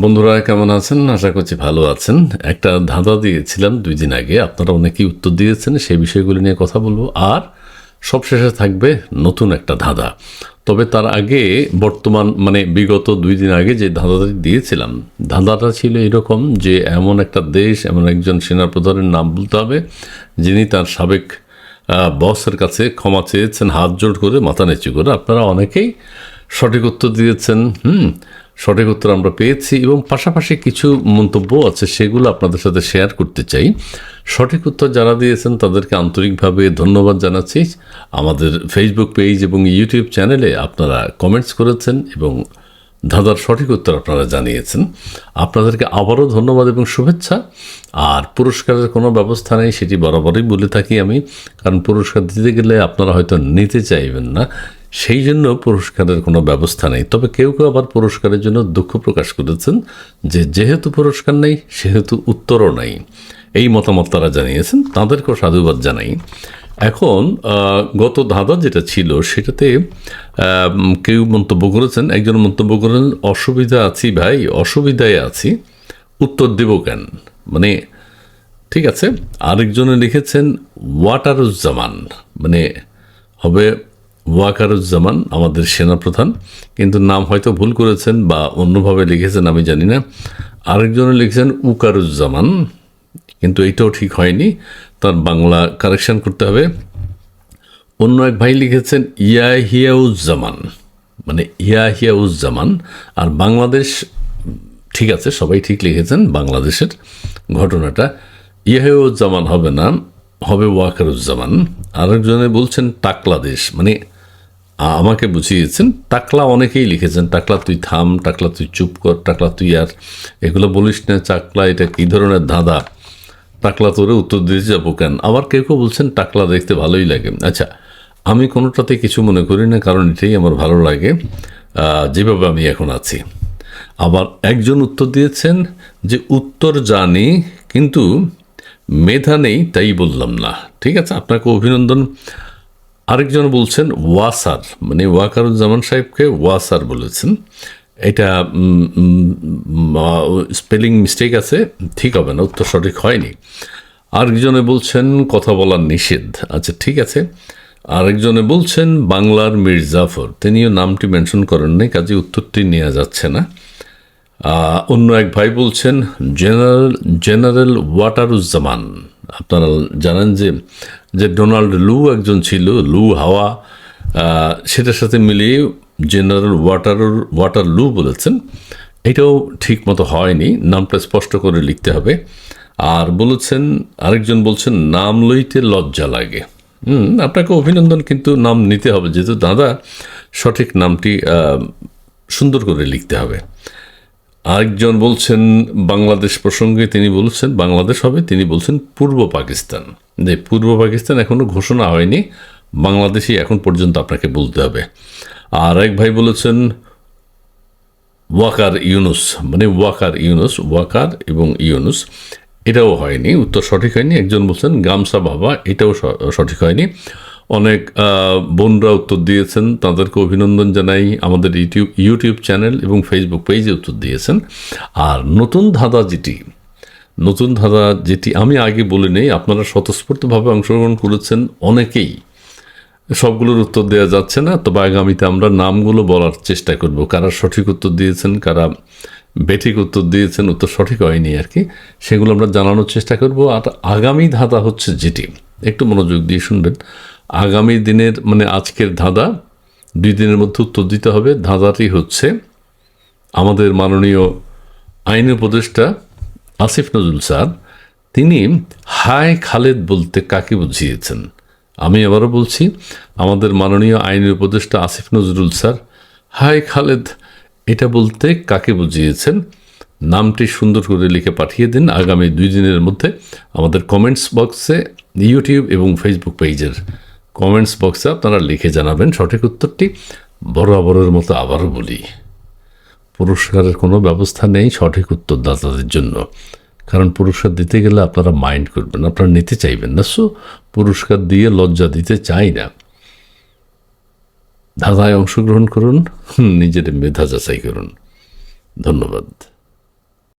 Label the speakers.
Speaker 1: বন্ধুরা, কেমন আছেন? আশা করছি ভালো আছেন। একটা ধাঁধা দিয়েছিলাম দুই দিন আগে। আপনারা অনেকেই উত্তর দিয়েছেন, সেই বিষয়গুলি নিয়ে কথা বলব। আর সবশেষে থাকবে নতুন একটা ধাঁধা। তবে তার আগে বর্তমান মানে বিগত দুই দিন আগে যে ধাঁধাটি দিয়েছিলাম, ধাঁধাটা ছিল এরকম যে এমন একটা দেশ, এমন একজন সেনাপ্রধানের নাম বলতে হবে, যিনি তার সাবেক বসের কাছে ক্ষমা চেয়েছেন, হাত জোড় করে, মাথা নিচু করে। আপনারা অনেকেই সঠিক উত্তর দিয়েছেন। হুম সঠিক উত্তর আমরা পেয়েছি এবং পাশাপাশি কিছু মন্তব্য আছে, সেগুলো আপনাদের সাথে শেয়ার করতে চাই। সঠিক উত্তর যারা দিয়েছেন তাদেরকে আন্তরিকভাবে ধন্যবাদ জানাচ্ছি। আমাদের ফেসবুক পেজ এবং ইউটিউব চ্যানেলে আপনারা কমেন্টস করেছেন এবং ধাঁধার সঠিক উত্তর আপনারা জানিয়েছেন। আপনাদেরকে আবারও ধন্যবাদ এবং শুভেচ্ছা। আর পুরস্কারের কোনো ব্যবস্থা নেই, সেটি বরাবরই বলে থাকি আমি। কারণ পুরস্কার দিতে গেলে আপনারা হয়তো নিতে চাইবেন না। সেই জন্য পুরস্কারের কোনো ব্যবস্থা নেই। তবে কেউ কেউ আবার পুরস্কারের জন্য দুঃখ প্রকাশ করেছেন যে যেহেতু পুরস্কার নেই, সেহেতু উত্তরও নেই। এই মতামত তারা জানিয়েছেন। তাদেরকেও সাধুবাদ জানাই। এখন গত ধাঁধা যেটা ছিল সেটাতে কেউ মন্তব্য করেছেন, একজন মন্তব্য করেন, অসুবিধা আছি ভাই, অসুবিধায় আছি, উত্তর দেব কেন? মানে ঠিক আছে, আরেকজনে লিখেছেন, ওয়াটারুজ্জামান মানে হবে ওয়াকারুজ্জামান, আমাদের সেনাপ্রধান, কিন্তু নাম হয়তো ভুল করেছেন বা অন্যভাবে লিখেছেন, আমি জানি না। আরেকজনে লিখেছেন উকারুজ্জামান, কিন্তু এটাও ঠিক হয়নি। তার বাংলা কারেকশন করতে হবে। অন্য এক ভাই লিখেছেন ইয়াহিয়াউজ্জামান মানে ইয়াহিয়াউজ্জামান, আর বাংলাদেশ, ঠিক আছে, সবাই ঠিক লিখেছেন বাংলাদেশের ঘটনাটা। ইয়াহিয়াউজ্জামান হবে না হবে ওয়াকারুজ্জামান। আরেকজনে বলছেন, টাকলা দেশ। মানে আমাকে বুঝিয়েছেন, টাকলা অনেকেই লিখেছেন। টাকলা তুই থাম, টাকলা তুই চুপ কর, টাকলা তুই আর এগুলো বলিস না চাকলা এটা কী ধরনের ধাঁধা? টাকলা তোরে উত্তর দিতে যাব কেন? আবার কেউ কেউ বলছেন, টাকলা দেখতে ভালোই লাগে। আচ্ছা আমি কোনোটাতে কিছু মনে করি না, কারণ এটাই আমার ভালো লাগে। যেভাবে আমি এখন আছি। আবার একজন উত্তর দিয়েছেন যে, উত্তর জানি, কিন্তু মেধা নেই, তাই বললাম না। ঠিক আছে, আপনাকে অভিনন্দন। আরেকজন বলছেন, ওয়াসার মানে ওয়াকারুজ্জামান সাহেবকে ওয়াসার বলেছেন। এটা স্পেলিং মিস্টেক আছে, ঠিক হবে না, উত্তর সঠিক হয়নি। আরেকজনে বলছেন, কথা বলার নিষেধ। আচ্ছা ঠিক আছে। আরেকজনে বলছেন, বাংলার মির্জাফর, তিনিও নামটি মেনশন করেন নাই কাজে উত্তরটি নেওয়া যাচ্ছে না। অন্য এক ভাই বলছেন, জেনারেল জেনারেল ওয়াটারুজ্জামান। আপনারা জানেন যে যে ডোনাল্ড লু একজন ছিল, লু হাওয়া সেটার সাথে মিলিয়ে জেনারেল ওয়াটার ওয়াটার লু বলেছেন। এটাও ঠিক মতো হয়নি, নামটা স্পষ্ট করে লিখতে হবে। আর বলেছেন, আরেকজন বলছেন, নাম লইতে লজ্জা লাগে। হুম, আপনাকে অভিনন্দন, কিন্তু নাম নিতে হবে। যেহেতু দাদা সঠিক নামটি সুন্দর করে লিখতে হবে। আরেকজন বলছেন, বাংলাদেশ প্রসঙ্গে তিনি বলছেন, বাংলাদেশ হবে, তিনি বলছেন পূর্ব পাকিস্তান। যে পূর্ব পাকিস্তান এখনও ঘোষণা হয়নি, বাংলাদেশই এখন পর্যন্ত আপনাকে বলতে হবে। আর এক ভাই বলেছেন, ওয়াকার ইউনুস মানে ওয়াকার ইউনুস, ওয়াকার এবং ইউনুস, এটাও হয়নি, উত্তর সঠিক হয়নি। একজন বলছেন গামসা বাবা, এটাও সঠিক হয়নি। অনেক বোনরা উত্তর দিয়েছেন। তাদেরকে অভিনন্দন জানাই আমাদের ইউটিউব ইউটিউব চ্যানেল এবং ফেসবুক পেজে উত্তর দিয়েছেন। আর নতুন ধাঁধা যেটি, নতুন ধাঁধা যেটি আমি আগে বলে নেই, আপনারা স্বতঃস্ফূর্তভাবে অংশগ্রহণ করেছেন অনেকেই। সবগুলোর উত্তর দেওয়া যাচ্ছে না, তবে আগামীতে আমরা নামগুলো বলার চেষ্টা করব। কারা সঠিক উত্তর দিয়েছেন, কারা বেঠিক উত্তর দিয়েছেন, উত্তর সঠিক হয়নি আর কি, সেগুলো আমরা জানানোর চেষ্টা করব। আর আগামী ধাঁধা হচ্ছে যেটি, একটু মনোযোগ দিয়ে শুনবেন। আগামী দিনের মানে আজকের ধাঁধা, দুই দিনের মধ্যে উত্তর দিতে হবে। ধাঁধাটি হচ্ছে আমাদের মাননীয় আইন উপদেষ্টা আসিফ নজরুল স্যার, তিনি হায় খালেদ বলতে কাকে বুঝিয়েছেন? আমি আবারও বলছি, আমাদের মাননীয় আইন উপদেষ্টা আসিফ নজরুল স্যার, হায় খালেদ, এটা বলতে কাকে বুঝিয়েছেন? নামটি সুন্দর করে লিখে পাঠিয়ে দিন। আগামী দুই দিনের মধ্যে আমাদের কমেন্টস বক্সে, ইউটিউব এবং ফেসবুক পেজের কমেন্টস বক্সে আপনারা লিখে জানাবেন সঠিক উত্তরটি। বরাবরের মতো আবারও বলি, পুরস্কারের কোনো ব্যবস্থা নেই সঠিক উত্তরদাতাদের জন্য। কারণ পুরস্কার দিতে গেলে আপনারা মাইন্ড করবেন, আপনারা নিতে চাইবেন না। সো, পুরস্কার দিয়ে লজ্জা দিতে চাই না। ধাঁধায় অংশগ্রহণ করুন নিজের মেধা যাচাই করুন। ধন্যবাদ।